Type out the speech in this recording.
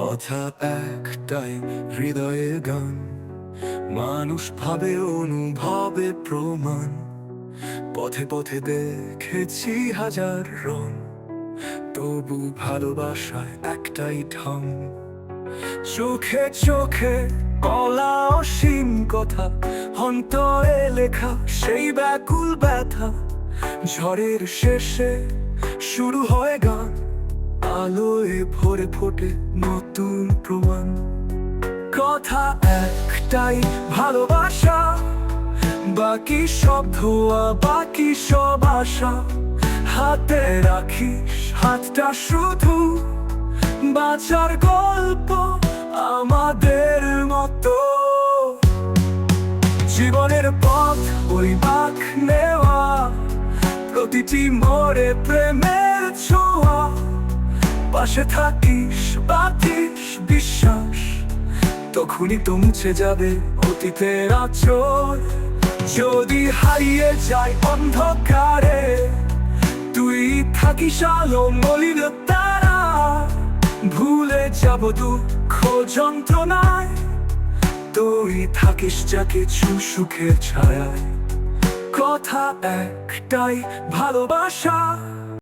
কথা একটাই, হৃদয়ে গান। মানুষ ভাবে, অনুভবে প্রমাণ। পথে পথে দেখেছি হাজার রং। তবু ভালোবাসায় একটাই ঢং। চোখে চোখে কলা অসীম কথা, অন্তরে লেখা সেই ব্যাকুল ব্যথা। ঝড়ের শেষে শুরু হয় গান। আলোয় ভরে ফোটে নতুন প্রমাণ। কথা একটাই, ভালোবাসা। বাকি সব ধোয়া, বাকি সব আশা। হাতে রাখিস হাতটা শুধু। বাঁচার গল্প আমাদের মতো। জীবনের পথ ওই বাক নেওয়া। প্রতিটি মোড়ে প্রেমের ছোঁয়া। পাশে থাকিস বাতিস বিশ্বাস। তখনই তো মুছে যাবে অতীতের আচর। যদি হারিয়ে যায় অন্ধকারে, তুই থাকিস আলো মলিন তারা। ভুলে যাব দুঃখ যন্ত্রণায়। তুই থাকিস যা কিছু সুখের ছায়ায়। কথা একটাই, ভালোবাসা।